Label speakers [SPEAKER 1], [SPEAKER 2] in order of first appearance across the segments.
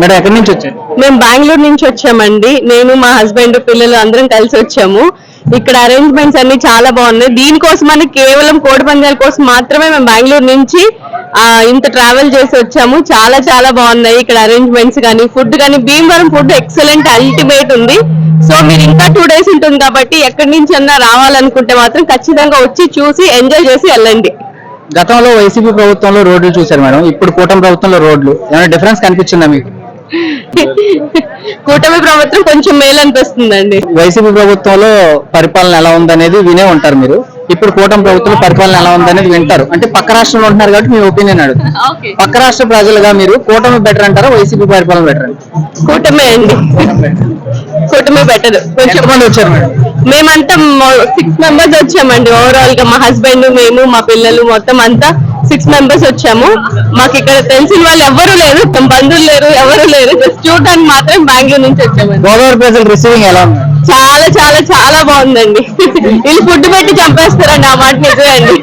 [SPEAKER 1] Madam ఎక్కడి నుంచి వచ్చారు?
[SPEAKER 2] మేము బెంగళూరు నుంచి వచ్చామండి. నేను మా హస్బెండ్ పిల్లలు అందరం కలిసి వచ్చాము. ఇక్కడ అరేంజ్మెంట్స్ అన్ని చాలా బాగున్నాయి. దీనికోసమని కేవలం కోడి పందాల కోసం మాత్రమే మేము బెంగళూరు నుంచి ఇంత ట్రావెల్ చేసి వచ్చాము. చాలా చాలా బాగున్నాయి ఇక్కడ అరేంజ్మెంట్స్ కానీ ఫుడ్ కానీ. భీమవరం ఫుడ్ ఎక్సలెంట్ అల్టిమేట్ ఉంది. సో మీరు ఇంకా టూ డేస్ ఉంటుంది కాబట్టి ఎక్కడి నుంచి అన్నా రావాలనుకుంటే మాత్రం ఖచ్చితంగా వచ్చి చూసి ఎంజాయ్ చేసి వెళ్ళండి.
[SPEAKER 1] గతంలో వైసీపీ ప్రభుత్వంలో రోడ్లు చూశారు మేడం. ఇప్పుడు కూటమి ప్రభుత్వంలో రోడ్లు. ఏమైనా డిఫరెన్స్ కనిపించిందా మీకు?
[SPEAKER 2] కూటమి ప్రభుత్వం కొంచెం మేలు అనిపిస్తుందండి
[SPEAKER 1] వైసీపీ ప్రభుత్వంలో పరిపాలన ఎలా ఉందనేది వినే ఉంటారు మీరు. ఇప్పుడు కూటమి ప్రభుత్వంలో పరిపాలన ఎలా ఉందనేది వింటారు. అంటే పక్క రాష్ట్రంలో ఉంటున్నారు కాబట్టి మీ ఒపీనియన్
[SPEAKER 2] ఓకే.
[SPEAKER 1] పక్క రాష్ట్ర ప్రజలుగా మీరు కూటమి బెటర్ అంటారా వైసీపీ పరిపాలన బెటర్ అంటారా?
[SPEAKER 2] కూటమే అండి. కూటమి బెటర్. కొంచెం
[SPEAKER 1] ఎంతమంది వచ్చారు మేడం?
[SPEAKER 2] మేమంతా సిక్స్ మెంబర్స్ వచ్చామండి. ఓవరాల్గా మా హస్బెండ్ మేము మా పిల్లలు మొత్తం అంతా సిక్స్ మెంబర్స్ వచ్చాము. మాకు ఇక్కడ తెలిసిన వాళ్ళు ఎవరు లేరు. బంధువులు లేరు ఎవరు లేరు. జస్ట్ చూడడానికి మాత్రం బెంగళూరు నుంచి వచ్చామండి.
[SPEAKER 1] గోదావరి ప్రజలు రిసీవింగ్ ఎలా ఉంది?
[SPEAKER 2] చాలా చాలా చాలా బాగుందండి. వీళ్ళు ఫుడ్ పెట్టి చంపేస్తారండి. ఆ మాట నిజమే అండి.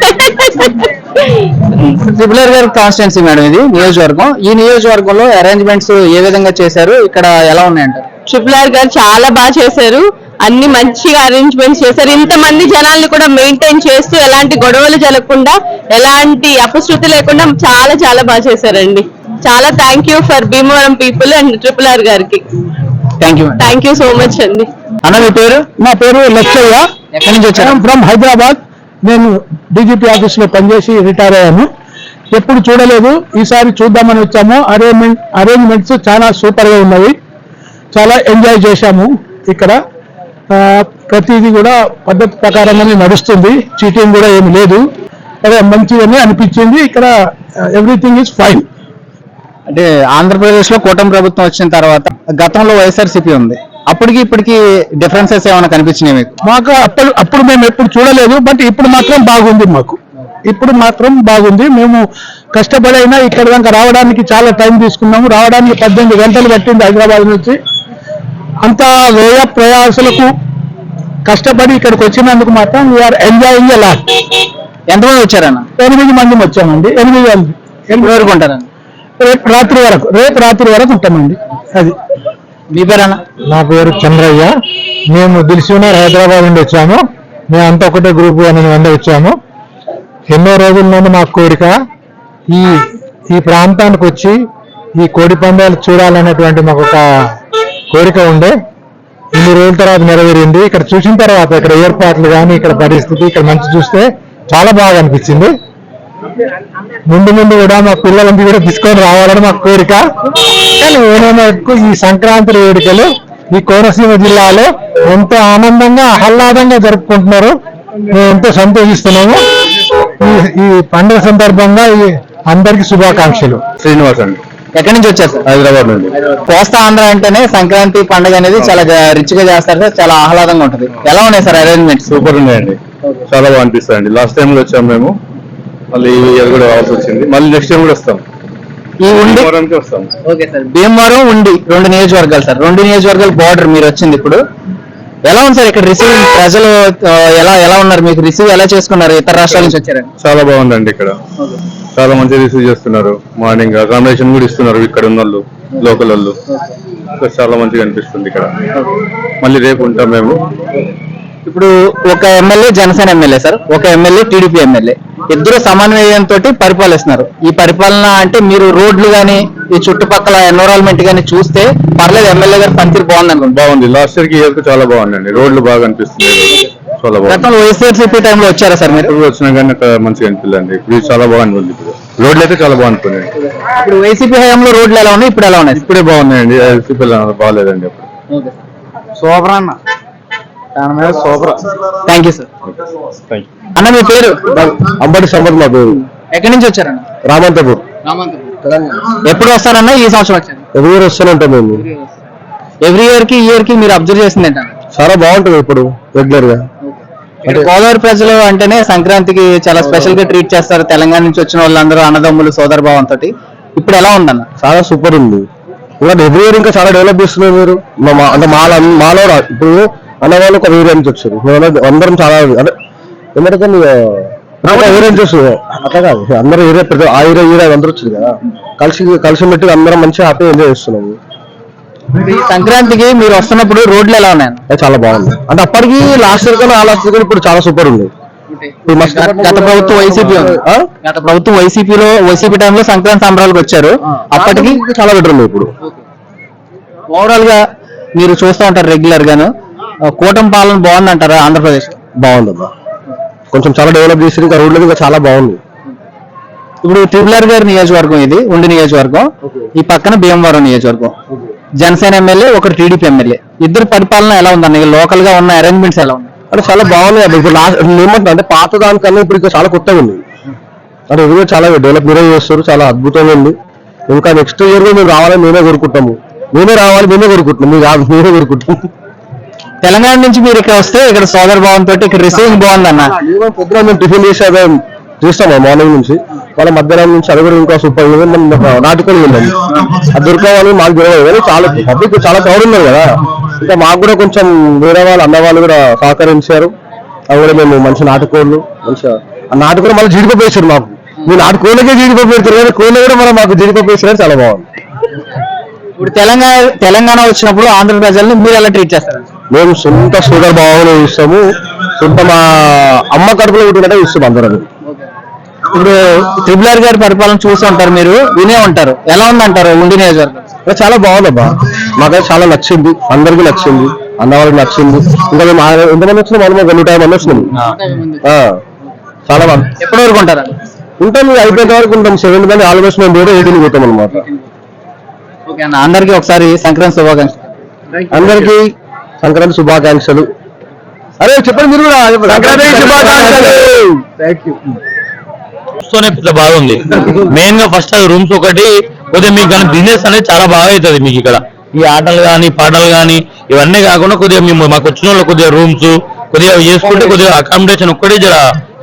[SPEAKER 1] ట్రిపులర్ గారి కాన్స్టిట్యున్సీ మేడం ఇది నియోజకవర్గం. ఈ నియోజకవర్గంలో అరేంజ్మెంట్స్ ఏ విధంగా చేశారు? ఇక్కడ ఎలా ఉన్నాయంటారు?
[SPEAKER 2] ట్రిపుల్ ఆర్ గారు చాలా బాగా చేశారు. అన్ని మంచిగా అరేంజ్మెంట్స్ చేశారు. ఇంతమంది జనాల్ని కూడా మెయింటైన్ చేస్తూ ఎలాంటి గొడవలు జరగకుండా ఎలాంటి అపశృతి లేకుండా చాలా చాలా బాగా చేశారండి. చాలా thank you for Bhimavaram people and triple R గారికి.
[SPEAKER 1] Thank you
[SPEAKER 2] thank you so much అండి.
[SPEAKER 1] అన్న మీ పేరు?
[SPEAKER 3] నా పేరు లక్షయ్య.
[SPEAKER 1] ఎక్కడి నుంచి వచ్చారు?
[SPEAKER 3] ఫ్రమ్ హైదరాబాద్. నేను డీజీపీ ఆఫీస్లో పనిచేసి రిటైర్ అయ్యాను. ఎప్పుడు చూడలేదు. ఈసారి చూద్దామని వచ్చాము. అరేంజ్మెంట్ అరేంజ్మెంట్స్ చాలా సూపర్గా ఉన్నాయి చాలా ఎంజాయ్ చేశాము ఇక్కడ. ప్రతిదీ కూడా పద్ధతి ప్రకారంగానే నడుస్తుంది. చీటింగ్ కూడా ఏమి లేదు. అదే మంచిగానే అనిపించింది. ఇక్కడ ఎవ్రీథింగ్ ఇస్ ఫైన్
[SPEAKER 1] అంటే ఆంధ్రప్రదేశ్లో కూటమి ప్రభుత్వం వచ్చిన తర్వాత గతంలో వైఎస్ఆర్సీపీ ఉంది. అప్పటికి ఇప్పటికి డిఫరెన్సెస్ ఏమైనా కనిపించినాయి మీకు?
[SPEAKER 3] మాకు అప్పుడు అప్పుడు మేము ఎప్పుడు చూడలేదు. బట్ ఇప్పుడు మాత్రం బాగుంది మాకు. ఇప్పుడు మాత్రం బాగుంది. మేము కష్టపడైనా ఇక్కడ దాకా రావడానికి చాలా టైం తీసుకున్నాము. రావడానికి పద్దెనిమిది గంటలు పట్టింది హైదరాబాద్ నుంచి. అంత వ్యయ ప్రయాసలకు కష్టపడి ఇక్కడికి వచ్చినందుకు మాత్రం వీఆర్ ఎంజాయింగ్ ఎలా
[SPEAKER 1] ఎంతమంది వచ్చారన్న?
[SPEAKER 3] ఎనిమిది మంది వచ్చామండి. ఎనిమిది మంది.
[SPEAKER 1] ఎన్ని వరకు ఉంటారన్న?
[SPEAKER 3] రేపు రాత్రి వరకు రేపు రాత్రి వరకు ఉంటామండి. అది.
[SPEAKER 1] మీ పేరన్న?
[SPEAKER 3] నా పేరు చంద్రయ్య. మేము దిల్సునర్ హైదరాబాద్ నుండి వచ్చాము. మేము అంతా ఒకటే గ్రూప్ ఎనిమిది మంది వచ్చాము. ఎన్నో రోజుల నుండి మా కోరిక ఈ ఈ ప్రాంతానికి వచ్చి ఈ కోడి పందాలు చూడాలనేటువంటి మాకు ఒక కోరిక ఉండే. ఇన్ని రోజుల తర్వాత నెరవేరింది. ఇక్కడ చూసిన తర్వాత ఇక్కడ ఏర్పాట్లు కానీ ఇక్కడ పరిస్థితి ఇక్కడ మంచి చూస్తే చాలా బాగా అనిపించింది. ముందు ముందు కూడా మా పిల్లలంతా కూడా తీసుకొని రావాలని మా కోరిక. కానీ ఓనమకు ఈ సంక్రాంతి వేడుకలు ఈ కోనసీమ జిల్లాలో ఎంతో ఆనందంగా ఆహ్లాదంగా జరుపుకుంటున్నారు. మేము ఎంతో సంతోషిస్తున్నాము. ఈ- ఈ పండుగ సందర్భంగా ఈ అందరికీ శుభాకాంక్షలు.
[SPEAKER 4] శ్రీనివాస్ అండి
[SPEAKER 1] ఎక్కడి నుంచి వచ్చారు? సార్
[SPEAKER 4] హైదరాబాద్ నుండి.
[SPEAKER 1] కోస్తా ఆంధ్ర అంటేనే సంక్రాంతి పండుగ అనేది చాలా రిచ్గా చేస్తారు సార్ చాలా ఆహ్లాదంగా ఉంటది. ఎలా ఉన్నాయి సార్ అరేంజ్మెంట్స్
[SPEAKER 4] సూపర్ ఉన్నాయండి. చాలా బాగా అనిపిస్తాయండి. లాస్ట్ టైం కూడా వచ్చాము మేము. మళ్ళీ ఈ ఇయర్ కూడా రావాల్సి వచ్చింది. మళ్ళీ నెక్స్ట్ టైం కూడా వస్తాం.
[SPEAKER 1] ఈ ఉండి
[SPEAKER 4] వస్తాం.
[SPEAKER 1] Okay sir. భీమవరం ఉండి రెండు నియోజకవర్గాలు సార్. రెండు నియోజకవర్గాలు బార్డర్ మీరు వచ్చింది ఇప్పుడు. ఎలా ఉంది సార్ ఇక్కడ రిసీవ్ ప్రజలు ఎలా ఎలా ఉన్నారు? మీకు రిసీవ్ ఎలా చేసుకున్నారు? ఇతర రాష్ట్రాల నుంచి వచ్చారండి
[SPEAKER 4] చాలా బాగుందండి ఇక్కడ. చాలా మంచిగా రిసీవ్ చేస్తున్నారు. మార్నింగ్ అకామిడేషన్ కూడా ఇస్తున్నారు ఇక్కడ ఉన్న వాళ్ళు. లోకల్ వాళ్ళు చాలా మంచిగా అనిపిస్తుంది ఇక్కడ. మళ్ళీ రేపు ఉంటాం మేము.
[SPEAKER 1] ఇప్పుడు ఒక ఎమ్మెల్యే జనసేన ఎమ్మెల్యే సార్. ఒక ఎమ్మెల్యే టీడీపీ ఎమ్మెల్యే. ఇద్దరు సమన్వయంతో పరిపాలిస్తున్నారు. ఈ పరిపాలన అంటే మీరు రోడ్లు గానీ ఈ చుట్టుపక్కల ఎన్విరాన్మెంట్ గానీ చూస్తే పర్లేదు ఎమ్మెల్యే గారి పనితీరు బాగుంది అనుకుంటా
[SPEAKER 4] బాగుంది. లాస్ట్ ఇయర్కి ఇయర్ చాలా బాగుందండి. రోడ్లు బాగా అనిపిస్తున్నాయి. చాలా బాగుంది.
[SPEAKER 1] గతంలో వైఎస్ఆర్సీపీ టైంలో వచ్చారా సార్ మీరు?
[SPEAKER 4] ఇప్పుడు వచ్చినా కానీ అక్కడ మంచిగా అనిపిల్లండి ఇప్పుడు ఇది చాలా బాగా అనిపిస్తుంది ఇప్పుడు. రోడ్లు అయితే చాలా బాగా అనిపినాయి
[SPEAKER 1] ఇప్పుడు వైసీపీ హయాంలో రోడ్లు ఎలా ఉన్నాయి? ఇప్పుడు ఎలా ఉన్నాయి?
[SPEAKER 4] ఇప్పుడే బాగున్నాయండి. సిపిల్ బాగాలేదండి అప్పుడు.
[SPEAKER 1] సూపర్ అన్న. Super. Thank you sir.
[SPEAKER 4] Thank
[SPEAKER 1] అన్న మీ పేరు?
[SPEAKER 4] అంబటి సంపత్ మా పేరు.
[SPEAKER 1] ఎక్కడి నుంచి వచ్చారన్న?
[SPEAKER 4] రామంతపూర్.
[SPEAKER 1] ఎప్పుడు వస్తారన్న? ఈ సంవత్సరం వచ్చారు.
[SPEAKER 4] ఎవ్రీ ఇయర్ వస్తూనే ఉంటాం మేము.
[SPEAKER 1] ఎవ్రీ ఇయర్కి ఇయర్కి మీరు అబ్జర్వ్ చేసింది ఏంటన్న
[SPEAKER 4] చాలా బాగుంటుంది ఇప్పుడు
[SPEAKER 1] రెగ్యులర్గా గోదావరి ప్రజలు అంటేనే సంక్రాంతికి చాలా స్పెషల్గా ట్రీట్ చేస్తారు. తెలంగాణ నుంచి వచ్చిన వాళ్ళందరూ అన్నదమ్ములు సోదర భావంతో ఇప్పుడు ఎలా ఉందన్న?
[SPEAKER 4] చాలా సూపర్ ఉంది. ఇంకా ఎవ్రీ ఇయర్ ఇంకా చాలా డెవలప్ చేస్తున్నారు మీరు. అంటే మాలో మాలో ఇప్పుడు అన్న వాళ్ళు ఒక వేరే నుంచి వచ్చారు అందరం- చాలా అంటే ఎందుకంటే
[SPEAKER 5] ఏరియా అట్లా కాదు. అందరూ ఏరియా ఆ ఏరియా ఏరియా అందరూ వచ్చారు కదా. కలిసి కలిసి పెట్టి అందరం మంచిగా హ్యాపీ ఎంజాయ్ చేస్తున్నాము.
[SPEAKER 1] ఈ సంక్రాంతికి మీరు వస్తున్నప్పుడు రోడ్లు ఎలా ఉన్నాయి?
[SPEAKER 5] చాలా బాగుంది. అంటే అప్పటికి లాస్ట్ ఇయర్ కన్నా లాస్ట్ ఇయర్ ఇప్పుడు చాలా సూపర్ ఉంది.
[SPEAKER 1] గత- ప్రభుత్వం వైసీపీ? గత ప్రభుత్వం వైసీపీలో వైసీపీ టైంలో సంక్రాంతి సంబరాలకు వచ్చారు. అప్పటికి
[SPEAKER 5] చాలా బెటర్ ఉంది ఇప్పుడు.
[SPEAKER 1] ఓవరాల్గా మీరు చూస్తూ ఉంటారు రెగ్యులర్ గాను కూటమి పాలన బాగుందంటారా ఆంధ్రప్రదేశ్?
[SPEAKER 5] బాగుంది కొంచెం చాలా డెవలప్ చేసి ఇంకా రోడ్లు ఇంకా చాలా బాగుంది.
[SPEAKER 1] ఇప్పుడు ట్రిపులర్ గారి నియోజకవర్గం ఇది ఉండి నియోజకవర్గం. ఈ పక్కన భీమవరం నియోజకవర్గం. జనసేన ఎమ్మెల్యే ఒకరు టీడీపీ ఎమ్మెల్యే. ఇద్దరు పరిపాలన ఎలా ఉందన్న లోకల్గా ఉన్న అరేంజ్మెంట్స్ ఎలా ఉన్నాయి?
[SPEAKER 5] అంటే చాలా బాగుంది అబ్బా. ఇప్పుడు లాస్ట్ ఏమంటున్నా అంటే పాత దానికన్నా ఇప్పుడు ఇంకా చాలా కొత్తగా ఉంది. అంటే ఇది కూడా చాలా డెవలప్ మీరే చేస్తారు చాలా అద్భుతంగా ఉంది. ఇంకా నెక్స్ట్ ఇయర్ కూడా మేము రావాలని మేమే కోరుకుంటాము. మేమే రావాలి మేమే కోరుకుంటున్నాం. మీరు కాదు మేమే కోరుకుంటాం.
[SPEAKER 1] తెలంగాణ నుంచి మీరు ఇక్కడ వస్తే ఇక్కడ సోదర భావం తోటి ఇక్కడ రిసీవింగ్ బాగుందన్న.
[SPEAKER 5] పొద్దున మేము టిఫిన్ చేసి అదే చేస్తాము మార్నింగ్ నుంచి. వాళ్ళ మధ్యాహ్నం నుంచి అది కూడా ఇంకా సూపర్ నాటుకొని వెళ్ళాము అది దొరకాలని మాకు తెలియదు కానీ చాలా పబ్లిక్ చాలా క్రౌడ్ ఉన్నారు కదా. ఇంకా మాకు కూడా కొంచెం వేరే వాళ్ళు అన్న వాళ్ళు కూడా సహకరించారు. అవి కూడా మేము మంచి నాటుకోళ్ళు మంచిగా. ఆ నాటుకోళ్ళు మళ్ళీ జీడిపప్పు వేసారు మాకు. మీ నాటుకోళ్ళకే జీడిపప్పు పెడతారు కానీ కోళ్ళు కూడా మనం మాకు జీడిపప్పు వేసారు చాలా బాగుంది.
[SPEAKER 1] ఇప్పుడు తెలంగాణ తెలంగాణ వచ్చినప్పుడు ఆంధ్ర ప్రజల్ని మీరు ఎలా ట్రీట్ చేస్తారు?
[SPEAKER 5] మేము సొంత షుగర్ బాగానే ఇస్తాము. సొంత మా అమ్మ కడుపులో పుట్టినట్టే ఇస్తాం అందరం.
[SPEAKER 1] ఇప్పుడు ట్రిపులర్ గారి పరిపాలన చూసి ఉంటారు మీరు వినే ఉంటారు. ఎలా ఉందంటారు ఉండి నియోజకవర్గం
[SPEAKER 5] ఇంకా చాలా బాగుందబ్బా మాకైతే చాలా నచ్చింది. అందరికీ నచ్చింది. అన్న వాళ్ళకి నచ్చింది. ఇంకా మేము ఎంతమంది వచ్చినా మనం నూట యాభై మంది వచ్చినాం. ఆ, చాలా బాగుంది.
[SPEAKER 1] ఎప్పటి వరకు ఉంటారు?
[SPEAKER 5] ఉంటాం అయిపోయేంత వరకు ఉంటాం. సెవెన్ కానీ ఆల్మోస్ట్ మేము కూడా ఎయిటీన్ పోతాం అనమాట
[SPEAKER 1] ఓకే అన్న అందరికీ ఒకసారి సంక్రాంతి శుభాకాంక్షలు.
[SPEAKER 5] అందరికీ సంక్రాంతి శుభాకాంక్షలు. అరే చెప్పండి మీరు కూడా. సంక్రాంతి శుభాకాంక్షలు. థ్యాంక్ యూ
[SPEAKER 6] తోనే పెద్ద బాగుంది మెయిన్గా ఫస్ట్ అది రూమ్స్ ఒకటి కొద్దిగా మీకు కానీ బిజినెస్ అనేది చాలా బాగా అవుతుంది మీకు ఇక్కడ. ఈ ఆటలు కానీ పాటలు కానీ ఇవన్నీ కాకుండా కొద్దిగా మేము మాకు వచ్చిన వాళ్ళు కొద్దిగా రూమ్స్ కొద్దిగా చేసుకుంటే కొద్దిగా అకామిడేషన్ ఒక్కటే జర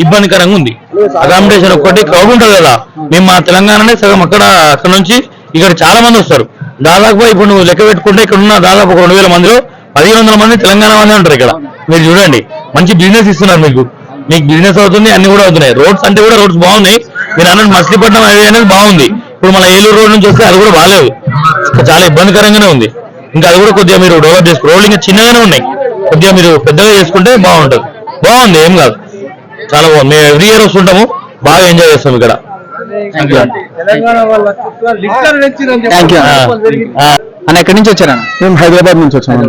[SPEAKER 6] ఇబ్బందికరంగా ఉంది. అకామిడేషన్ ఒక్కటి క్రౌడ్ ఉంటుంది కదా. మేము మా తెలంగాణనే సగం అక్కడ అక్కడ నుంచి ఇక్కడ చాలా మంది వస్తారు. దాదాపు ఇప్పుడు నువ్వు లెక్క పెట్టుకుంటే ఇక్కడ ఉన్న దాదాపు ఒక రెండు వేల మందిలో పదిహేను వందల మంది తెలంగాణ మంది ఉంటారు ఇక్కడ. మీరు చూడండి. మంచి బిజినెస్ ఇస్తున్నారు మీకు. మీకు బిజినెస్ అవుతుంది అన్ని కూడా అవుతున్నాయి. రోడ్స్ అంటే కూడా రోడ్స్ బాగున్నాయి. మీరు అన్నట్టు మచిలీపట్నం హైవే అనేది బాగుంది. ఇప్పుడు మన ఏలూరు రోడ్ నుంచి వస్తే అది కూడా బాగాలేదు చాలా ఇబ్బందికరంగానే ఉంది. ఇంకా అది కూడా కొద్దిగా మీరు డెవలప్ చేసుకో రోడ్లు ఇంకా చిన్నగానే ఉన్నాయి. కొద్దిగా మీరు పెద్దగా చేసుకుంటే బాగుంటుంది. బాగుంది ఏం కాదు. చాలా బాగుంది. మేము ఎవ్రీ ఇయర్ వస్తుంటాము. బాగా ఎంజాయ్ చేస్తాం ఇక్కడ.
[SPEAKER 1] థ్యాంక్ యూ
[SPEAKER 6] ఆ,
[SPEAKER 1] అన్న ఎక్కడి నుంచి వచ్చారన్న?
[SPEAKER 5] మేము హైదరాబాద్ నుంచి వచ్చాము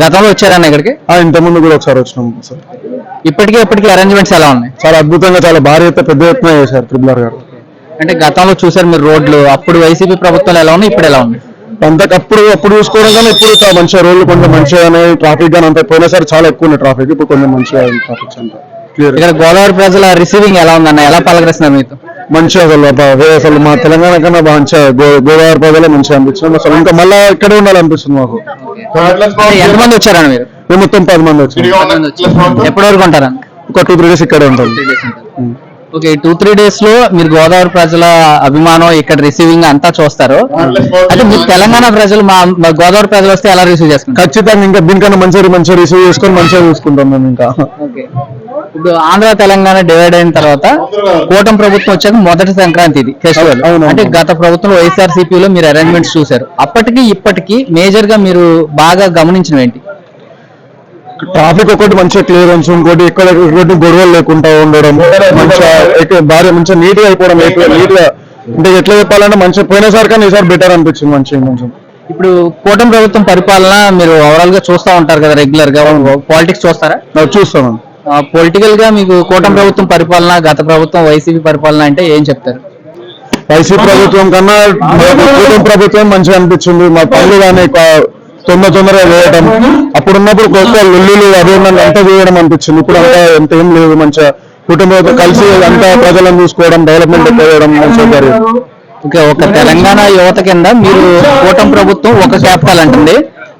[SPEAKER 1] గతంలో వచ్చారన్న ఇక్కడికి?
[SPEAKER 5] ఇంత ముందు కూడా ఒకసారి వచ్చినాం సార్.
[SPEAKER 1] ఇప్పటికీ ఇప్పటికీ అరేంజ్మెంట్స్ ఎలా ఉన్నాయి?
[SPEAKER 5] చాలా అద్భుతంగా చాలా భారీ ఎత్తున పెద్ద ఎత్తున చేశారు త్రిబులర్ గారు.
[SPEAKER 1] అంటే గతంలో చూసారు మీరు రోడ్లు అప్పుడు వైసీపీ ప్రభుత్వం ఎలా ఉన్నాయి ఇప్పుడు ఎలా ఉంది
[SPEAKER 5] అంతకప్పుడు అప్పుడు చూసుకోవడం కానీ ఇప్పుడు చాలా మంచిగా రోడ్లు కొంచెం మంచిగానే ట్రాఫిక్ కానీ అంత పోయినసారి చాలా ఎక్కువ ఉన్నాయి ట్రాఫిక్ ఇప్పుడు కొంచెం మంచిగా ట్రాఫిక్ అంతా. క్లియర్
[SPEAKER 1] ఇక్కడ గోదావరి ప్రజల రిసీవింగ్ ఎలా ఉందన్న ఎలా పలకరిస్తున్నారు మీతో?
[SPEAKER 5] మంచిగా అసలు అబ్బా, అసలు మా తెలంగాణ కన్నా మంచిగా గో- గోదావరి ప్రజలే మంచిగా అనిపించింది. అసలు ఇంకా మళ్ళీ ఇక్కడే ఉండాలనిపిస్తుంది మాకు.
[SPEAKER 1] ఎంతమంది వచ్చారన్న మీరు?
[SPEAKER 5] మేము మొత్తం పది మంది వచ్చాం.
[SPEAKER 1] ఎప్పటి వరకు ఉంటారన్న
[SPEAKER 5] ఒక టూ త్రీ డేస్ ఇక్కడే ఉంటాం.
[SPEAKER 1] ఓకే టూ త్రీ డేస్లో మీరు గోదావరి ప్రజల అభిమానం ఇక్కడ రిసీవింగ్ అంతా చూస్తారు. అంటే మీరు తెలంగాణ ప్రజలు మా మా గోదావరి ప్రజలు వస్తే ఎలా రిసీవ్ చేసుకుంటారు
[SPEAKER 5] ఖచ్చితంగా ఇంకా దీనికన్నా మంచిగా మంచిగా రిసీవ్ చేసుకొని మంచిగా చూసుకుంటాం మేము ఇంకా.
[SPEAKER 1] ఓకే. ఇప్పుడు ఆంధ్ర తెలంగాణ డివైడ్ అయిన తర్వాత కూటమి ప్రభుత్వం వచ్చాక మొదటి సంక్రాంతి ఇది ఫెస్టివల్. అంటే గత ప్రభుత్వంలో వైఎస్ఆర్సీపీ లో మీరు అరేంజ్మెంట్స్ చూశారు. అప్పటికి ఇప్పటికి మేజర్గా మీరు బాగా గమనించినవి ఏంటి?
[SPEAKER 5] ట్రాఫిక్ ఒకటి మంచిగా క్లియరెన్స్ ఇంకోటి ఎక్కడ ఎటువంటి గొడవలు లేకుండా ఉండడం మంచిగా ఎక్క- భారీ మంచిగా నీట్గా అయిపోవడం నీట్గా అంటే ఎట్లా చెప్పాలంటే మంచిగా పోయినసారి కానీ ఈసారి బెటర్ అనిపించింది మంచిగా కొంచెం
[SPEAKER 1] ఇప్పుడు కూటమి ప్రభుత్వం పరిపాలన మీరు ఓవరాల్గా చూస్తూ ఉంటారు కదా రెగ్యులర్గా. పాలిటిక్స్ చూస్తారా?
[SPEAKER 5] చూస్తాను.
[SPEAKER 1] పొలిటికల్గా మీకు కూటమి ప్రభుత్వం పరిపాలన గత ప్రభుత్వం వైసీపీ పరిపాలన అంటే ఏం చెప్తారు?
[SPEAKER 5] వైసీ ప్రభుత్వం కన్నా కూటమి ప్రభుత్వం మంచిగా అనిపించింది. మా పనులు కానీ తొందర తొందరగా వేయడం అప్పుడు ఉన్నప్పుడు గొప్ప లొల్లులు ఉన్నది అంతా చేయడం అనిపించింది. ఇప్పుడు అంతా ఎంత ఏం లేదు. మంచిగా కుటుంబంతో కలిసి అంతా ప్రజలను చూసుకోవడం డెవలప్మెంట్ చేయడం మంచిగా జరిగింది.
[SPEAKER 1] ఓకే ఒక తెలంగాణ యువత కింద మీరు కూటమి ప్రభుత్వం ఒక క్యాపిటల్ అంటుంది.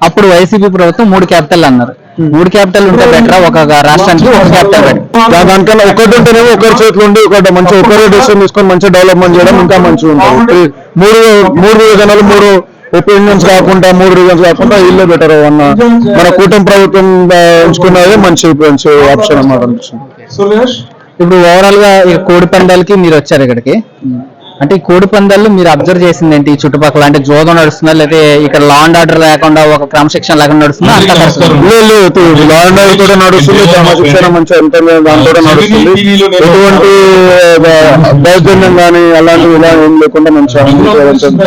[SPEAKER 1] అప్పుడు వైసీపీ ప్రభుత్వం మూడు క్యాపిటల్ అన్నారు. మూడు క్యాపిటల్ ఉంటే బెటర్ ఒక రాష్ట్రానికి ఒక క్యాపిటల్
[SPEAKER 5] దా- దానికన్నా ఒకటి ఉంటేనేమో ఒకరి చేతిలో ఉండి ఒకటి మంచిగా ఒకరే డెసిషన్ తీసుకొని మంచిగా డెవలప్మెంట్ చేయడం ఇంకా మంచిగా ఉంటుంది. మూడు మూడు రీజనలు మూడు ఒపీనియన్స్ కాకుండా మూడు రీజన్స్ కాకుండా ఇల్లే బెటర్ అన్న మన కూటమి ప్రభుత్వం ఎంచుకున్నదే మంచి మంచి ఆప్షన్ అన్నమాట
[SPEAKER 1] ఇప్పుడు ఓవరాల్గా కోడి పందాలకి మీరు వచ్చారు ఇక్కడికి. అంటే ఈ కోడి పందాలు మీరు అబ్జర్వ్ చేసింది ఏంటి ఈ చుట్టుపక్కల అంటే జోదం నడుస్తుందా? లేకపోతే ఇక్కడ లా అండ్ ఆర్డర్ లేకుండా ఒక క్రమశిక్షణ లేకుండా నడుస్తుందా? అంతా?
[SPEAKER 7] లా అండ్ ఆర్డర్ కూడా నడుస్తుంది క్రమశిక్షణ నడుస్తుంది. ఎటువంటి దౌర్జన్యం కానీ అలాంటివి ఇలా ఏం లేకుండా నడుస్తుంది.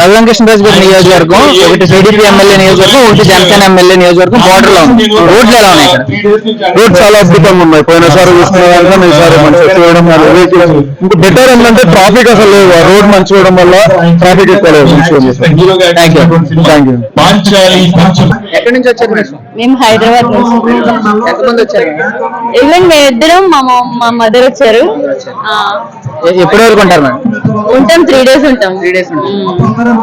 [SPEAKER 1] రఘురామ కృష్ణరాజు గారి నియోజకవర్గం ఒకటి టీడీపీ ఎమ్మెల్యే నియోజకవర్గం ఒకటి జనసేన ఎమ్మెల్యే నియోజకవర్గం బోర్డర్లో ఉంది రోడ్లు ఎలా ఉన్నాయి ఇక్కడ?
[SPEAKER 7] రోడ్ చాలా అద్భుతంగా ఉన్నాయి. పోయినసారి చూసుకునే దాంట్లో ఈసారి మంచిగా ఇంకా బెటర్ ఏంటంటే ట్రాఫిక్ అసలు రోడ్ మంచిగా ఉండడం వల్ల ట్రాఫిక్ ఎక్కువ లేదు
[SPEAKER 1] ఎక్కడి నుంచి వచ్చారు?
[SPEAKER 8] మేము హైదరాబాద్
[SPEAKER 1] ఎంతమంది వచ్చారు?
[SPEAKER 8] ఈవెన్ మేము ఇద్దరం మా మా మదర్ వచ్చారు. ఆ,
[SPEAKER 1] ఎ- ఎప్పటి వరకు ఉంటారు మేడం?
[SPEAKER 8] ఉంటాం త్రీ డేస్ ఉంటాం.
[SPEAKER 1] త్రీ డేస్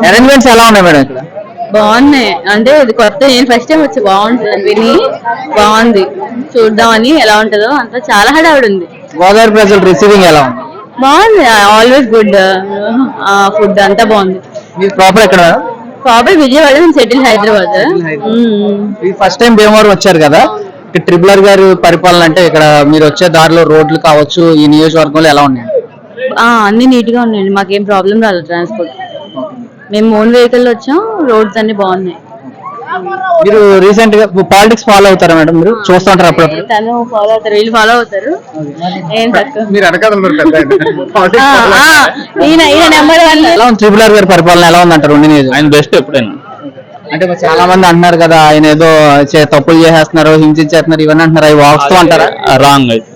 [SPEAKER 1] అరేంజ్మెంట్స్ ఎలా ఉన్నాయి మేడం ఇక్కడ?
[SPEAKER 8] బాగున్నాయి. అంటే ఇది కొత్త నేను ఫస్ట్ టైం వచ్చి బాగుంటుంది. అని విని బాగుంది. చూద్దామని ఎలా ఉంటుందో అంతా చాలా హడావిడి ఉంది.
[SPEAKER 1] గోదావరి ప్రజలు రిసీవింగ్ ఎలా ఉంది?
[SPEAKER 8] బాగుంది. ఆల్వేస్ గుడ్ ఫుడ్ అంతా బాగుంది.
[SPEAKER 1] మీరు ప్రాపర్ ఎక్కడ?
[SPEAKER 8] Proper Vijayawada settle Hyderabad.
[SPEAKER 1] First time Bhimavaram వచ్చారు కదా? ఇక్కడ ట్రిపుల్ ఆర్ గారి పరిపాలన అంటే ఇక్కడ మీరు వచ్చే దారిలో రోడ్లు కావచ్చు ఈ నియోజకవర్గంలో ఎలా ఉన్నాయి?
[SPEAKER 8] అన్ని నీట్గా ఉన్నాయండి మాకేం ప్రాబ్లం రాలేదు ట్రాన్స్పోర్ట్ మేము ఓన్ వెహికల్ వచ్చాం రోడ్స్ అన్ని బాగున్నాయి.
[SPEAKER 1] మీరు రీసెంట్గా పాలిటిక్స్ ఫాలో అవుతారా మేడం మీరు చూస్తుంటారు అప్పుడప్పుడు?
[SPEAKER 8] తను ఫాలో అవుతారు వీళ్ళు ఫాలో అవుతారు. ఏం తక్కువ?
[SPEAKER 1] మీరు అడగదు
[SPEAKER 8] ఆ, ఆ, ఈయన ఈయన నెంబర్ వన్
[SPEAKER 1] ఎలా ఉంది ట్రిపుల్ ఆర్ గారి పరిపాలన? ఎలా ఉంది అంటారు రెండు నియోజకవర్గం?
[SPEAKER 6] ఆయన బెస్ట్ ఎప్పుడైనా.
[SPEAKER 1] అంటే చాలా మంది అంటున్నారు కదా ఆయన ఏదో తప్పులు చేసేస్తున్నారు హింసించేస్తున్నారు ఇవన్నీ అంటున్నారు. అవి వాస్తవం అంటారా?
[SPEAKER 6] రాంగ్ అయితే.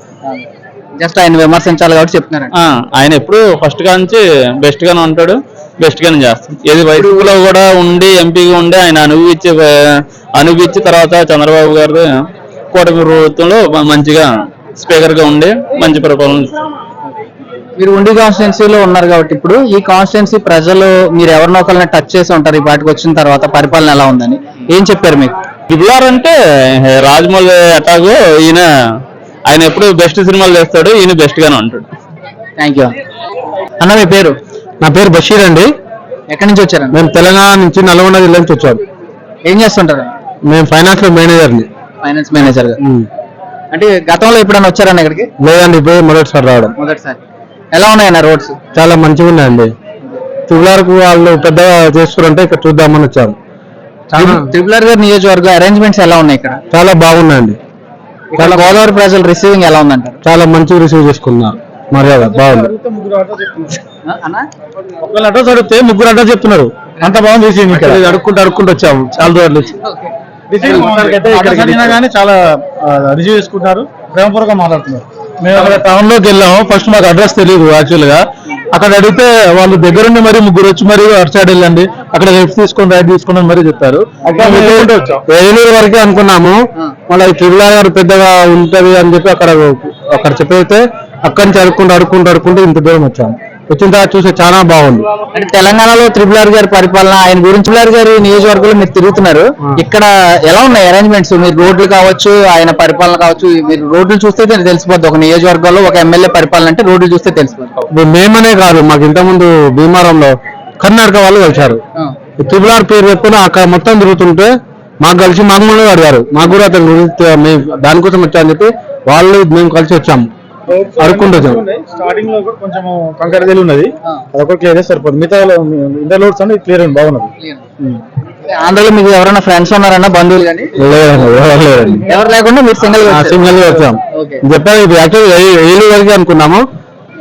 [SPEAKER 1] జస్ట్ ఆయన విమర్శించాలి కాబట్టి చెప్తున్నారు
[SPEAKER 6] ఆ, ఆయన ఎప్పుడు ఫస్ట్గా నుంచి బెస్ట్ గానే ఉంటాడు. బెస్ట్ గానే చేస్తాడు ఏది వైసీపీలో కూడా ఉండి ఎంపీగా ఉండి ఆయన అనుభవించి అనుభవించి తర్వాత చంద్రబాబు గారు కూటమి ప్రభుత్వంలో మంచిగా స్పీకర్గా ఉండి మంచి పరిపాలన.
[SPEAKER 1] మీరు ఉండి కాన్స్టిట్యున్సీలో ఉన్నారు కాబట్టి ఇప్పుడు ఈ కాన్స్టిట్యున్సీ ప్రజలు మీరు ఎవరినో ఒకరిని టచ్ చేసి ఉంటారు ఈ పాటికి వచ్చిన తర్వాత పరిపాలన ఎలా ఉందని. ఏం చెప్పారు మీకు?
[SPEAKER 6] ఆర్ అంటే రాజమౌళి అటాక్ ఈయన ఆయన ఎప్పుడు బెస్ట్ సినిమాలు చేస్తాడు ఈయన బెస్ట్ గానే ఉంటాడు.
[SPEAKER 1] Thank you. అన్న మీ పేరు?
[SPEAKER 7] నా పేరు బషీర్ అండి.
[SPEAKER 1] ఎక్కడి నుంచి వచ్చారు
[SPEAKER 7] మేము తెలంగాణ నుంచి నల్గొండ జిల్లా నుంచి వచ్చాం.
[SPEAKER 1] ఏం చేస్తుంటారు?
[SPEAKER 7] మేము ఫైనాన్స్లో మేనేజర్ని
[SPEAKER 1] ఫైనాన్స్ మేనేజర్గా. అంటే గతంలో ఎప్పుడైనా వచ్చారన్న ఇక్కడికి?
[SPEAKER 7] లేదండి ఇప్పుడు మొదటిసారి రావడం.
[SPEAKER 1] మొదటిసారి. ఎలా ఉన్నాయన్న రోడ్స్?
[SPEAKER 7] చాలా మంచిగా ఉన్నాయండి. తులారకు వాళ్ళు పెద్దగా చేస్తారంటే ఇక్కడ చూద్దామని వచ్చాము చాలా
[SPEAKER 1] ట్రిపుల్ ఆర్ గారి నియోజకవర్గ అరేంజ్మెంట్స్ ఎలా ఉన్నాయి ఇక్కడ?
[SPEAKER 7] చాలా బాగున్నాయండి.
[SPEAKER 1] చాలా గోదావరి ప్రజలు రిసీవింగ్ ఎలా ఉందంటారు?
[SPEAKER 7] చాలా మంచిగా రిసీవ్ చేసుకున్నారు. మర్యాద బాగుంది. ఒకళ్ళు అడ్రస్ అడిగితే ముగ్గురు అడ్రస్ చెప్తున్నారు. అంత బాగుంది రిసీవింగ్ ఇక్కడ. అడుక్కుంటూ అడుక్కుంటూ వచ్చాము. చాలా రోజులు వచ్చి
[SPEAKER 9] కానీ చాలా రిసీవ్ చేసుకుంటున్నారు. ప్రేమపూర్వకంగా మాట్లాడుతున్నారు. మేము అక్కడ టౌన్లోకి వెళ్ళాము. ఫస్ట్ మాకు అడ్రస్ తెలియదు యాక్చువల్గా. అక్కడ అడిగితే వాళ్ళు దగ్గరుండి మరి ముగ్గురు వచ్చి మరి అటు సైడ్ వెళ్ళండి. అక్కడ లెఫ్ట్ తీసుకొని రైట్ తీసుకొని అని మరి చెప్పారు.
[SPEAKER 7] ఏలూరు వరకే అనుకున్నాము. మళ్ళీ త్రిబుల్ గారు పెద్దగా ఉంటది అని చెప్పి అక్కడ అక్కడ చెప్పైతే అక్కడి నుంచి అడుక్కుంటూ అడుక్కుంటూ అడుక్కుంటూ ఇంత దూరం వచ్చాము. వచ్చిన తర్వాత చూస్తే చాలా బాగుంది.
[SPEAKER 1] అంటే తెలంగాణలో త్రిపుల్ ఆర్ గారి పరిపాలన ఆయన గురించి ఆర్ గారి నియోజకవర్గంలో మీరు తిరుగుతున్నారు. ఇక్కడ ఎలా ఉన్నాయి అరేంజ్మెంట్స్ మీరు రోడ్లు కావచ్చు ఆయన పరిపాలన కావచ్చు మీరు రోడ్లు చూస్తే తెలి- తెలిసిపోద్ది. ఒక నియోజకవర్గంలో ఒక ఎమ్మెల్యే పరిపాలన అంటే రోడ్లు చూస్తే తెలిసిపోద్ది.
[SPEAKER 7] ఇప్పుడు మేమనే కాదు మాకు ఇంతకుముందు భీమారంలో కర్ణాటక వాళ్ళు కలిశారు. త్రిబుల్ ఆర్ పేరు చెప్పుకుని అక్కడ మొత్తం తిరుగుతుంటే మాకు కలిసి మాకు కూడా అడిగారు మాకు కూడా అతను దానికోసం వచ్చామని చెప్పి వాళ్ళు మేము కలిసి వచ్చాము. వచ్చాము
[SPEAKER 9] స్టార్టింగ్లో కొంచెం కంకర తెలివి ఉన్నది. అదొకటి క్లియర్ చేస్తే సరిపోతుంది మిగతా ఇంటర్ లోడ్స్ అంటే క్లియర్ అండి బాగున్నది.
[SPEAKER 1] ఆంధ్రలో మీకు ఎవరైనా ఫ్రెండ్స్ ఉన్నారన్నా బంధువులు కానీ?
[SPEAKER 7] లేదండి ఎవరు
[SPEAKER 1] లేకుండా మీరు సింగిల్
[SPEAKER 7] సింగల్గా వచ్చాం.
[SPEAKER 1] ఓకే.
[SPEAKER 7] చెప్పాను ఇప్పుడు యాక్చువల్గా ఏలూరు వరకే అనుకున్నాము.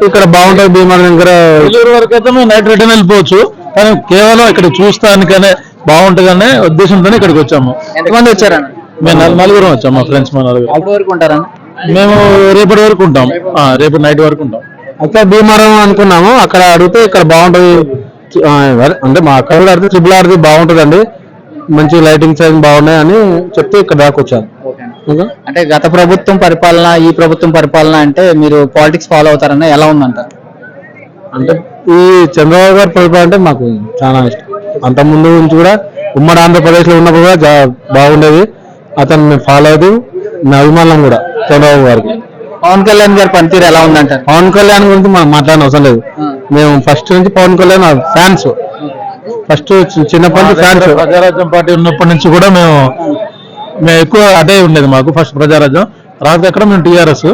[SPEAKER 7] ఇక్కడ బాగుంటుంది భీమారం దగ్గర
[SPEAKER 9] ఏలూరు వరకు అయితే మేము నైట్ రిటర్న్ వెళ్ళిపోవచ్చు. కానీ కేవలం ఇక్కడ చూస్తానికనే బాగుంటుందనే ఉద్దేశంతోనే ఇక్కడికి వచ్చాము.
[SPEAKER 1] ఎంతమంది వచ్చారన్న?
[SPEAKER 9] మేము నలు- నలుగురం వచ్చాము మా ఫ్రెండ్స్ మా నలుగురు.
[SPEAKER 1] ఎప్పటి వరకు ఉంటారన్న?
[SPEAKER 9] మేము రేపటి వరకు ఉంటాం. రేపు నైట్ వరకు ఉంటాం.
[SPEAKER 7] అక్కడ భీమారం అనుకున్నాము. అక్కడ అడిగితే ఇక్కడ బాగుంటది. అంటే మా అక్కడ కూడా అడిగితే ట్రిపుల్ ఆర్ది బాగుంటుందండి. మంచి లైటింగ్స్ అవి బాగున్నాయి అని చెప్తే ఇక్కడ దాకా వచ్చాను.
[SPEAKER 1] అంటే గత ప్రభుత్వం పరిపాలన ఈ ప్రభుత్వం పరిపాలన అంటే మీరు పాలిటిక్స్ ఫాలో అవుతారన్న ఎలా ఉందంటారు?
[SPEAKER 7] అంటే ఈ చంద్రబాబు గారి పరిపాలన అంటే మాకు చాలా ఇష్టం. అంత ముందు నుంచి కూడా ఉమ్మడి ఆంధ్రప్రదేశ్లో ఉన్నప్పుడు కూడా బాగుండేది. అతను మేము ఫాలో అవుతూ నా అభిమానం కూడా చంద్రబాబు గారికి.
[SPEAKER 1] పవన్ కళ్యాణ్ గారి పనితీరు ఎలా ఉందంటారు?
[SPEAKER 7] పవన్ కళ్యాణ్ గురించి మనం మాట్లాడిన అవసరం లేదు మేము ఫస్ట్ నుంచి పవన్ కళ్యాణ్ ఫ్యాన్స్ ఫస్ట్ చిన్నప్పటి నుంచి ఫ్యాన్స్
[SPEAKER 9] ప్రజారాజ్యం పార్టీ ఉన్నప్పటి నుంచి కూడా మేము మేము ఎక్కువ అదే ఉండేది మాకు ఫస్ట్ ప్రజారాజ్యం. రాక ఎక్కడ మేము టీఆర్ఎస్.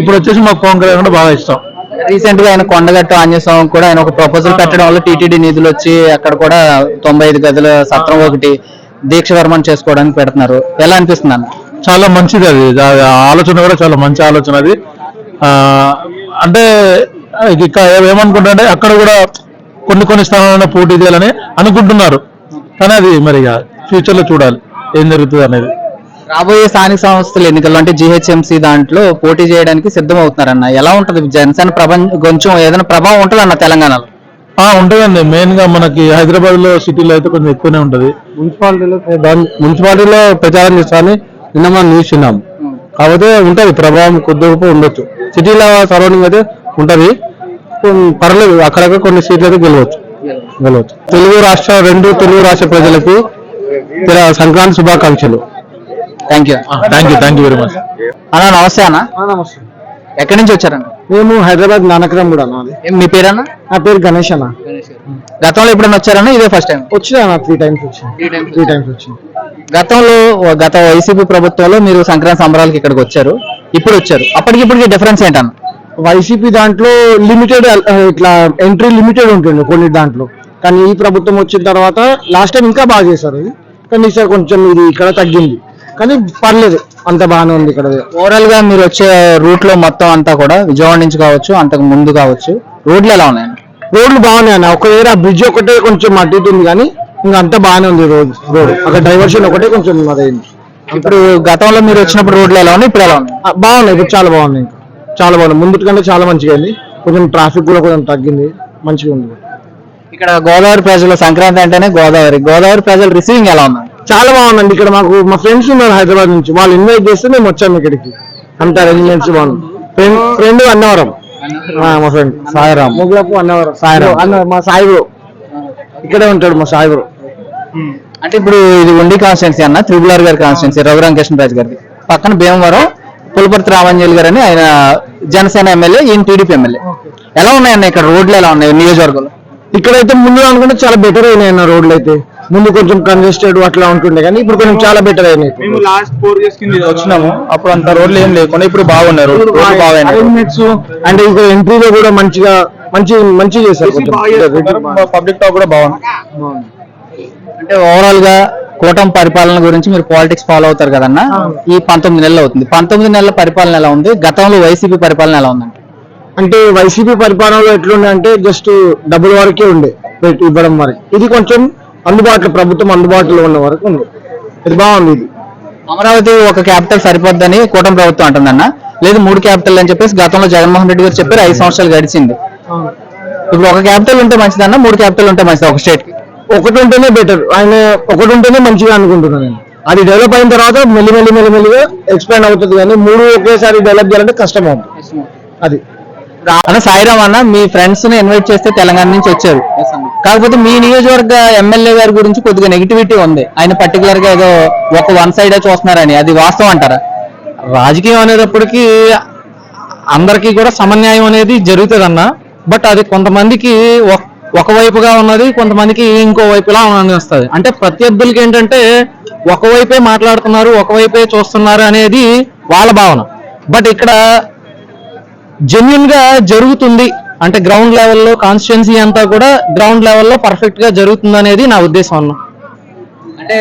[SPEAKER 9] ఇప్పుడు వచ్చేసి మాకు పవన్ కళ్యాణ్ కూడా బాగా ఇష్టం.
[SPEAKER 1] రీసెంట్గా ఆయన కొండగట్టు ఆంజనేయ స్వామి కూడా ఆయన ఒక ప్రపోజల్ పెట్టడం వల్ల టీటీడీ నిధులు వచ్చి అక్కడ కూడా తొంభై ఐదు గదుల సత్రం ఒకటి దీక్ష వర్మం చేసుకోవడానికి పెడుతున్నారు. ఎలా అనిపిస్తుంది అన్న?
[SPEAKER 9] చాలా మంచిది అది. ఆలోచన కూడా చాలా మంచి ఆలోచన అది. అంటే ఇక ఏమనుకుంటారంటే అక్కడ కూడా కొన్ని కొన్ని స్థానాలను పోటీ చేయాలని అనుకుంటున్నారు. కానీ అది మరి ఫ్యూచర్లో చూడాలి. ఏం జరుగుతుంది అనేది.
[SPEAKER 1] రాబోయే స్థానిక సంస్థల ఎన్నికల్లో అంటే జిహెచ్ఎంసీ దాంట్లో పోటీ చేయడానికి సిద్ధం అవుతున్నారన్న ఎలా ఉంటది జనసేన ప్రపంచ కొంచెం ఏదైనా ప్రభావం ఉంటుంది అన్న తెలంగాణలో?
[SPEAKER 9] ఉంటుందండి. మెయిన్గా మనకి హైదరాబాద్లో సిటీలో అయితే కొంచెం ఎక్కువనే ఉంటది.
[SPEAKER 10] మున్సిపాలిటీలో మున్సిపాలిటీలో ప్రచారం చేస్తామని నిన్న మనం న్యూస్ విన్నాం. కాకపోతే ఉంటది ప్రభావం కొద్ది గొప్ప ఉండొచ్చు. సిటీలో సరౌండింగ్ అయితే ఉంటది. పర్లేదు అక్కడక్కడ కొన్ని సీట్లు అయితే గెలవచ్చు. గెలవచ్చు. తెలుగు రాష్ట్ర రెండు తెలుగు రాష్ట్ర ప్రజలకి సంక్రాంతి శుభాకాంక్షలు.
[SPEAKER 1] Thank you
[SPEAKER 9] thank you thank you very much
[SPEAKER 1] అన్న నమస్తే అన్న.
[SPEAKER 10] నమస్తే.
[SPEAKER 1] ఎక్కడి నుంచి వచ్చారన్న?
[SPEAKER 10] మేము హైదరాబాద్ నానక్రమ్ కూడా నాది
[SPEAKER 1] ఏం మీ పేరన్న?
[SPEAKER 10] నా పేరు గణేష్ అన్న.
[SPEAKER 1] గతంలో ఎప్పుడైనా వచ్చారన్న? ఇదే ఫస్ట్ టైం
[SPEAKER 10] వచ్చినా అన్న త్రీ టైమ్స్ వచ్చింది త్రీ టైమ్స్ వచ్చింది
[SPEAKER 1] గతంలో గత వైసీపీ ప్రభుత్వంలో మీరు సంక్రాంతి సంబరాలకి ఇక్కడికి వచ్చారు. ఇప్పుడు వచ్చారు. అప్పటికి ఇప్పటికి డిఫరెన్స్ ఏంటన్న?
[SPEAKER 10] వైసీపీ దాంట్లో లిమిటెడ్ ఇట్లా ఎంట్రీ లిమిటెడ్ ఉంటుంది కొన్ని దాంట్లో. కానీ ఈ ప్రభుత్వం వచ్చిన తర్వాత లాస్ట్ టైం ఇంకా బాగా చేశారు ఇది కానీ ఈసారి కొంచెం ఇది ఇక్కడ తగ్గింది. కానీ పర్లేదు. అంత బాగానే ఉంది ఇక్కడ.
[SPEAKER 1] ఓవరాల్గా మీరు వచ్చే రూట్లో మొత్తం అంతా కూడా విజయవాడ నుంచి కావచ్చు అంతకు ముందు కావచ్చు రోడ్లు ఎలా ఉన్నాయండి
[SPEAKER 10] రోడ్లు బాగున్నాయి అన్న. ఒక దగ్గర బ్రిడ్జ్ ఒకటే కొంచెం అటు ఇటు ఉంది కానీ ఇంకా అంతా బాగానే ఉంది రోడ్ రోడ్ అక్కడ డైవర్షన్ ఒకటే కొంచెం అదైంది
[SPEAKER 1] ఇప్పుడు గతంలో మీరు వచ్చినప్పుడు రోడ్లు ఎలా ఉన్నాయి ఇప్పుడు ఎలా ఉన్నాయి?
[SPEAKER 10] బాగున్నాయి. ఇప్పుడు చాలా బాగున్నాయి ఇంకా. చాలా బాగున్నాయి. ముందు కంటే చాలా మంచిగా అయింది. కొంచెం ట్రాఫిక్ కూడా కొంచెం తగ్గింది. మంచిగా ఉంది.
[SPEAKER 1] ఇక్కడ గోదావరి ప్రజలు సంక్రాంతి అంటేనే గోదావరి. గోదావరి ప్రజల రిసీవింగ్ ఎలా ఉంది
[SPEAKER 10] చాలా బాగుందండి. ఇక్కడ మాకు మా ఫ్రెండ్స్ ఉన్నారు హైదరాబాద్ నుంచి. వాళ్ళు ఇన్వైట్ చేస్తే మేము వచ్చాము ఇక్కడికి. అంత అరేంజ్మెంట్స్ బాగుంది. Friend friend Annavaram. ఆ, మా ఫ్రెండ్ సాయిరామ్. ముగ్గులపు అన్నవరం. సాయిరామ్. అన్న మా సాయి ఇక్కడే ఉంటాడు మా సాయి
[SPEAKER 1] అంటే ఇప్పుడు ఇది ఉండి కాన్స్టిట్యున్సీ అన్న త్రిబుల్ ఆర్ గారి కాన్స్టిట్యున్సీ రఘురామ కృష్ణరాజు గారికి పక్కన భీమవరం పులపర్తి రామంజలి గారు అని ఆయన జనసేన ఎమ్మెల్యే ఈయన టీడీపీ ఎమ్మెల్యే. ఎలా ఉన్నాయన్న ఇక్కడ రోడ్లు ఎలా ఉన్నాయి నియోజకవర్గంలో?
[SPEAKER 10] ఇక్కడైతే ముందు అనుకుంటే చాలా బెటర్ అయినాయి అన్న రోడ్లు అయితే ముందు కొంచెం కంజెస్టెడ్ అట్లా ఉంటుండే కానీ ఇప్పుడు కొంచెం చాలా బెటర్ అయినాయి.
[SPEAKER 11] మేము లాస్ట్ ఫోర్ ఇయర్స్ కింద
[SPEAKER 1] వచ్చినాము. అప్పుడు అంత రోడ్లు ఏం లేకుండా ఇప్పుడు బాగున్నాయి రోడ్లు. బాగున్నాయి
[SPEAKER 10] అంటే ఇంకా ఎంట్రీలో కూడా మంచిగా మంచి మంచిగా చేశారు కొంచెం.
[SPEAKER 1] పబ్లిక్ టాక్ కూడా బాగుంది. అంటే ఓవరాల్గా కూటమి పరిపాలన గురించి మీరు పాలిటిక్స్ ఫాలో అవుతారు కదన్న? ఈ పంతొమ్మిది నెలలు అవుతుంది. పంతొమ్మిది నెలల పరిపాలన ఎలా ఉంది? గతంలో వైసీపీ పరిపాలన ఎలా ఉందండి?
[SPEAKER 10] అంటే వైసీపీ పరిపాలనలో ఎట్లుండే అంటే జస్ట్ డబ్బుల వరకే ఉండే ఇవ్వడం వరకు. ఇది కొంచెం అందుబాటులో ప్రభుత్వం అందుబాటులో ఉన్న వరకు ఉంది. ఇది బాగుంది ఇది.
[SPEAKER 1] అమరావతి ఒక క్యాపిటల్ సరిపోద్దని కూటమి ప్రభుత్వం అంటుందన్న. లేదు మూడు క్యాపిటల్ అని చెప్పేసి గతంలో జగన్మోహన్ రెడ్డి గారు చెప్పారు ఐదు సంవత్సరాలు గడిచింది. ఇప్పుడు ఒక క్యాపిటల్ ఉంటే మంచిదన్న మూడు క్యాపిటల్ ఉంటే మంచిది ఒక స్టేట్
[SPEAKER 10] ఒకటి ఉంటేనే బెటర్ ఆయన ఒకటి ఉంటేనే మంచిగా అనుకుంటున్నాను నేను. అది డెవలప్ అయిన తర్వాత మెల్లి మెల్లి మెల్లి మెల్లిగా ఎక్స్పాండ్ అవుతుంది కానీ మూడు ఒకేసారి డెవలప్ చేయాలంటే కష్టం అవుతుంది. అది.
[SPEAKER 1] అన్న సాయిరామ్ అన్న మీ ఫ్రెండ్స్ని ఇన్వైట్ చేస్తే తెలంగాణ నుంచి వచ్చారు. కాకపోతే మీ నియోజకవర్గ ఎమ్మెల్యే గారి గురించి కొద్దిగా నెగిటివిటీ ఉంది. ఆయన పర్టికులర్గా ఏదో ఒక వన్ సైడ్ చూస్తున్నారని. అది వాస్తవం అంటారా?
[SPEAKER 12] రాజకీయం అనేటప్పటికి అందరికీ కూడా సమన్యాయం అనేది జరుగుతుంది అన్న బట్ అది కొంతమందికి ఒక- ఒకవైపుగా ఉన్నది కొంతమందికి ఇంకో వైపులా అనిపిస్తుంది అంటే ప్రత్యర్థులకి ఏంటంటే ఒకవైపే మాట్లాడుతున్నారు ఒకవైపే చూస్తున్నారు అనేది వాళ్ళ భావన. బట్ ఇక్కడ జెన్యున్గా జరుగుతుంది. అంటే గ్రౌండ్ లెవెల్లో కాన్స్టిట్యున్సీ అంతా కూడా గ్రౌండ్ లెవెల్లో పర్ఫెక్ట్గా జరుగుతుంది అనేది నా ఉద్దేశం అన్న.
[SPEAKER 1] అంటే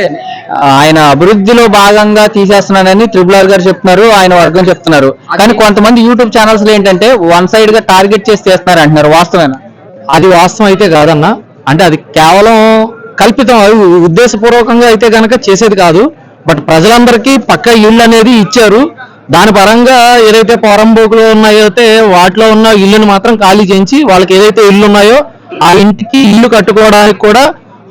[SPEAKER 1] ఆయన అభివృద్ధిలో భాగంగా తీసేస్తున్నానని త్రిబుల్ ఆర్ గారు చెప్తున్నారు ఆయన వర్గం చెప్తున్నారు. కానీ కొంతమంది యూట్యూబ్ ఛానల్స్లో ఏంటంటే వన్ సైడ్గా టార్గెట్ చేసి చేస్తున్నారు అంటున్నారు వాస్తవేనా
[SPEAKER 12] అది వాస్తవం అయితే కాదన్న. అంటే అది కేవలం కల్పితం అది ఉద్దేశపూర్వకంగా అయితే గనక చేసేది కాదు. బట్ ప్రజలందరికీ పక్క ఇల్లు అనేది ఇచ్చారు. దాని పరంగా ఏదైతే పోరంబోకులు ఉన్నాయో అయితే వాటిలో ఉన్న ఇల్లుని మాత్రం ఖాళీ చేయించి వాళ్ళకి ఏదైతే ఇల్లు ఉన్నాయో ఆ ఇంటికి ఇల్లు కట్టుకోవడానికి కూడా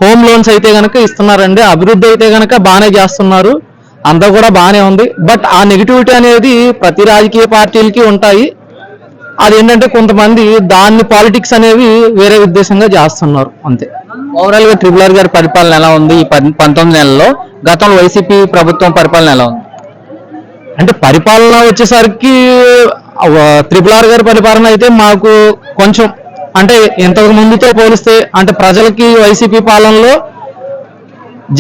[SPEAKER 12] హోమ్ లోన్స్ అయితే కనుక ఇస్తున్నారండి. అభివృద్ధి అయితే కనుక బాగానే చేస్తున్నారు. అంతా కూడా బాగానే ఉంది. బట్ ఆ నెగిటివిటీ అనేది ప్రతి రాజకీయ పార్టీలకి ఉంటాయి. అదేంటంటే కొంతమంది దాన్ని పాలిటిక్స్ అనేవి వేరే ఉద్దేశంగా చేస్తున్నారు. అంతే.
[SPEAKER 1] ఓవరాల్గా త్రిబుల్ ఆర్ గారి పరిపాలన ఎలా ఉంది? ఈ పంతొమ్మిది నెలల్లో గతంలో వైసీపీ ప్రభుత్వం పరిపాలన ఎలా ఉంది?
[SPEAKER 12] అంటే పరిపాలన వచ్చేసరికి త్రిపుల్ ఆర్ గారి పరిపాలన అయితే మాకు కొంచెం అంటే ఇంతకు ముందుతో పోలిస్తే అంటే ప్రజలకి వైసీపీ పాలనలో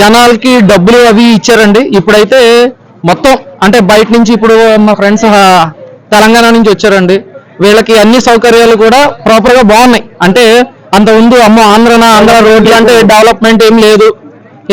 [SPEAKER 12] జనాలకి డబ్బులు అవి ఇచ్చారండి. ఇప్పుడైతే మొత్తం అంటే బయట నుంచి ఇప్పుడు మా ఫ్రెండ్స్
[SPEAKER 3] తెలంగాణ నుంచి వచ్చారండి. వీళ్ళకి అన్ని సౌకర్యాలు కూడా ప్రాపర్గా బాగున్నాయి. అంటే అంత ముందు అమ్మో ఆంధ్రన ఆంధ్ర రోడ్లు అంటే డెవలప్మెంట్ ఏం లేదు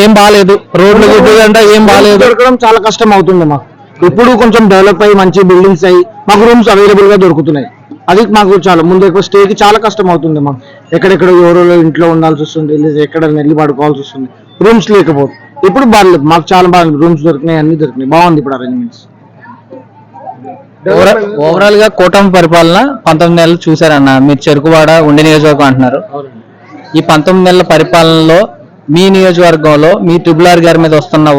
[SPEAKER 3] ఏం బాగాలేదు రోడ్లు అంటే ఏం బాగాలేదు
[SPEAKER 7] చాలా కష్టం అవుతుంది మాకు. ఇప్పుడు కొంచెం డెవలప్ అయ్యి మంచి బిల్డింగ్స్ అయ్యి మాకు రూమ్స్ అవైలబుల్గా దొరుకుతున్నాయి. అది మాకు చాలా. ముందు ఎక్కువ స్టేకి చాలా కష్టం అవుతుంది మాకు. ఎక్కడెక్కడ ఎవరో ఇంట్లో ఉండాల్సి వస్తుంది లేదా ఎక్కడ నెల్లి పడుకోవాల్సి వస్తుంది. రూమ్స్ లేకపోతే ఇప్పుడు బాగాలేదు. మాకు చాలా బాగా రూమ్స్ దొరికినాయి అన్ని దొరికినాయి. బాగుంది ఇప్పుడు అరేంజ్మెంట్స్
[SPEAKER 1] ఓవరాల్గా కూటమి పరిపాలన పంతొమ్మిది నెలలు చూసారన్న మీరు చెరుకువాడ ఉండి నియోజకవర్గం అంటున్నారు. ఈ పంతొమ్మిది నెలల పరిపాలనలో మీ నియోజకవర్గంలో మీ ట్రిపుల్ ఆర్ గారి మీద వస్తున్న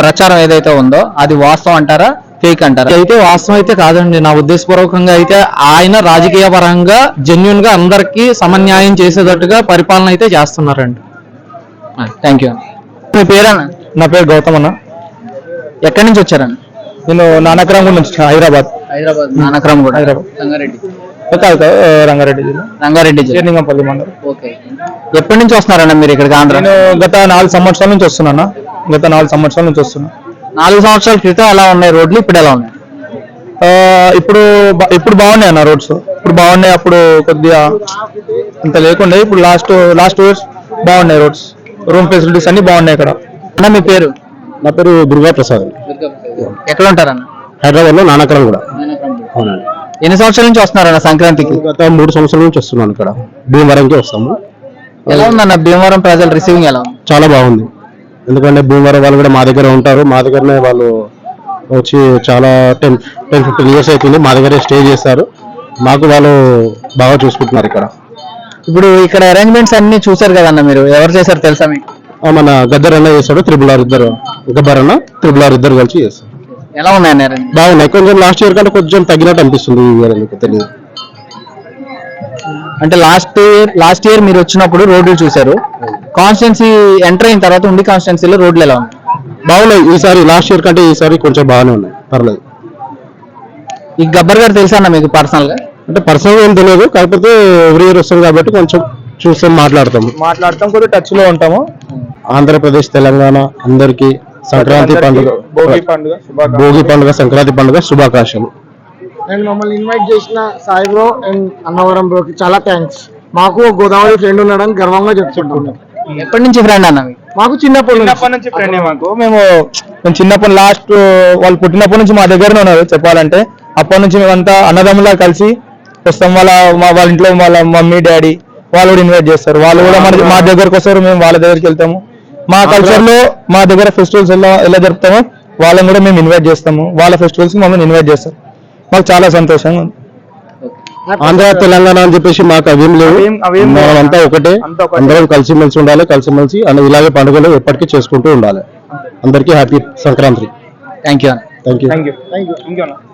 [SPEAKER 1] ప్రచారం ఏదైతే ఉందో అది వాస్తవం అంటారా ఫేక్ అంటారా?
[SPEAKER 3] అయితే వాస్తవం అయితే కాదండి. నా ఉద్దేశపూర్వకంగా అయితే ఆయన రాజకీయ పరంగా జెన్యున్గా అందరికీ సమన్యాయం చేసేటట్టుగా పరిపాలన అయితే చేస్తున్నారండి.
[SPEAKER 1] థ్యాంక్ యూ మీ పేరన్న?
[SPEAKER 3] నా పేరు గౌతమ్ అన్న
[SPEAKER 1] ఎక్కడి నుంచి వచ్చారన్న?
[SPEAKER 3] నేను నానక్రామ్ నుంచి హైదరాబాద్.
[SPEAKER 1] హైదరాబాద్ నానక్రమ్ కూడా
[SPEAKER 3] హైదరాబాద్.
[SPEAKER 1] రంగారెడ్డి.
[SPEAKER 3] రంగారెడ్డి జిల్లా.
[SPEAKER 1] రంగారెడ్డి జిల్లా.
[SPEAKER 3] మండలం.
[SPEAKER 1] ఎప్పటి నుంచి వస్తున్నారన్న మీరు ఇక్కడికి ఆంధ్ర?
[SPEAKER 3] నేను గత నాలుగు సంవత్సరాల నుంచి వస్తున్నాను. గత నాలుగు సంవత్సరాల నుంచి వస్తున్నా
[SPEAKER 1] నాలుగు సంవత్సరాల క్రితం ఎలా ఉన్నాయి రోడ్లు? ఇప్పుడు ఎలా ఉన్నాయి?
[SPEAKER 3] ఆ, ఇప్పుడు బా- ఇప్పుడు బాగున్నాయి అన్న రోడ్స్. ఇప్పుడు బాగున్నాయి అప్పుడు కొద్దిగా అంత లేకుండే. ఇప్పుడు లాస్ట్ లాస్ట్ ఇయర్స్ బాగున్నాయి రోడ్స్. రూమ్ ఫెసిలిటీస్ అన్ని బాగున్నాయి ఇక్కడ.
[SPEAKER 1] అన్న మీ పేరు?
[SPEAKER 7] నా పేరు దుర్గా ప్రసాద్
[SPEAKER 1] ఎక్కడ ఉంటారన్న
[SPEAKER 7] హైదరాబాద్లో నానకరం కూడా. అవునండి
[SPEAKER 1] ఎన్ని సంవత్సరాల నుంచి వస్తున్నారన్న సంక్రాంతికి?
[SPEAKER 7] గత మూడు సంవత్సరాల నుంచి వస్తున్నాను ఇక్కడ. భీమవరంకి వస్తాము.
[SPEAKER 1] ఎలా ఉందన్న భీమవరం ప్రజలు రిసీవింగ్ ఎలా
[SPEAKER 7] చాలా బాగుంది. ఎందుకంటే భీమవరం వాళ్ళు కూడా మా దగ్గర ఉంటారు. మా దగ్గరనే వాళ్ళు వచ్చి చాలా టెన్ టెన్ ఫిఫ్టీన్ ఇయర్స్ అవుతుంది మా దగ్గరే స్టే చేస్తారు. మాకు వాళ్ళు బాగా చూసుకుంటున్నారు ఇక్కడ.
[SPEAKER 1] ఇప్పుడు ఇక్కడ అరేంజ్మెంట్స్ అన్ని చూసారు కదన్న మీరు? ఎవరు చేశారు తెలుసా మీకు?
[SPEAKER 7] మన గద్దర్ అన్న చేస్తాడు త్రిబుల్ ఆర్ ఇద్దరు. గబ్బర్ అన్న త్రిబుల్ ఆర్ ఇద్దరు కలిసి చేస్తారు
[SPEAKER 1] ఎలా ఉన్నాయన్న arrangement?
[SPEAKER 7] బాగున్నాయి. కొంచెం లాస్ట్ ఇయర్ కంటే కొంచెం తగ్గినట్టు అనిపిస్తుంది ఈ ఇయర్ తెలియదు.
[SPEAKER 1] అంటే లాస్ట్ ఇయర్ లాస్ట్ ఇయర్ మీరు వచ్చినప్పుడు రోడ్లు చూసారు కాన్స్టిట్యున్సీ ఎంటర్ అయిన తర్వాత ఉండి కాన్స్టిట్యున్సీలో రోడ్లు ఎలా ఉన్నాయి?
[SPEAKER 7] బాగున్నాయి. ఈసారి లాస్ట్ ఇయర్ కంటే ఈసారి కొంచెం బాగానే ఉన్నాయి. పర్లేదు.
[SPEAKER 1] ఈ గబ్బర్ గారు తెలుసా అన్న మీకు పర్సనల్గా?
[SPEAKER 7] అంటే పర్సనల్ ఏం తెలియదు. కాకపోతే ఎవ్రీ ఇయర్ వస్తుంది కాబట్టి కొంచెం చూస్తాం మాట్లాడతాము
[SPEAKER 3] మాట్లాడతాం కొద్దిగా టచ్లో ఉంటాము.
[SPEAKER 7] ఆంధ్రప్రదేశ్ తెలంగాణ అందరికి సంక్రాంతి పండుగ
[SPEAKER 3] భోగి పండుగ శుభాకాంక్షలు.
[SPEAKER 7] భోగి పండుగ సంక్రాంతి పండుగ శుభాకాంక్షలు.
[SPEAKER 10] అండ్ మమ్మల్ని ఇన్వైట్ చేసిన సాయి బ్రో అండ్ అన్నవరం బ్రోకి చాలా థ్యాంక్స్ మాకు ఒక గోదావరి ఫ్రెండ్ ఉన్నాడని గర్వంగా చెప్తుంటున్నాం
[SPEAKER 1] ఎప్పటి నుంచి ఫ్రెండ్ అన్న మీకు
[SPEAKER 10] చిన్నప్పటి నుంచి.
[SPEAKER 3] చిన్నప్పటి నుంచి ఫ్రెండ్ మాకు. మేము మేము చిన్నప్పటి లాస్ట్ వాళ్ళు పుట్టినప్పటి నుంచి మా దగ్గరనే ఉన్నారు చెప్పాలంటే. అప్పటి నుంచి మేమంతా అన్నదమ్ములా కలిసి వస్తాం వాళ్ళ మా వాళ్ళ ఇంట్లో వాళ్ళ మమ్మీ డాడీ వాళ్ళు కూడా ఇన్వైట్ చేస్తారు. వాళ్ళు కూడా మన మా దగ్గరకు వస్తారు మేము వాళ్ళ దగ్గరికి వెళ్తాము. మా కల్చర్లో మా దగ్గర ఫెస్టివల్స్ ఎలా ఎలా జరుపుతామో వాళ్ళని కూడా మేము ఇన్వైట్ చేస్తాము. వాళ్ళ ఫెస్టివల్స్ మమ్మల్ని ఇన్వైట్ చేస్తారు. మాకు చాలా సంతోషంగా ఉంది
[SPEAKER 7] ఆంధ్ర తెలంగాణ అని చెప్పేసి మాకు
[SPEAKER 3] అవేం లేవు.
[SPEAKER 7] మనమంతా ఒకటే
[SPEAKER 3] అంతా ఒకటే.
[SPEAKER 7] అందరం కలిసిమెలిసి ఉండాలి కలిసిమెలిసి అన్న ఇలాగే పండుగలు ఎప్పటికీ చేసుకుంటూ ఉండాలి. అందరికీ హ్యాపీ సంక్రాంతి.
[SPEAKER 1] థ్యాంక్ యూ అన్న.
[SPEAKER 7] Thank you.
[SPEAKER 3] Thank you thank you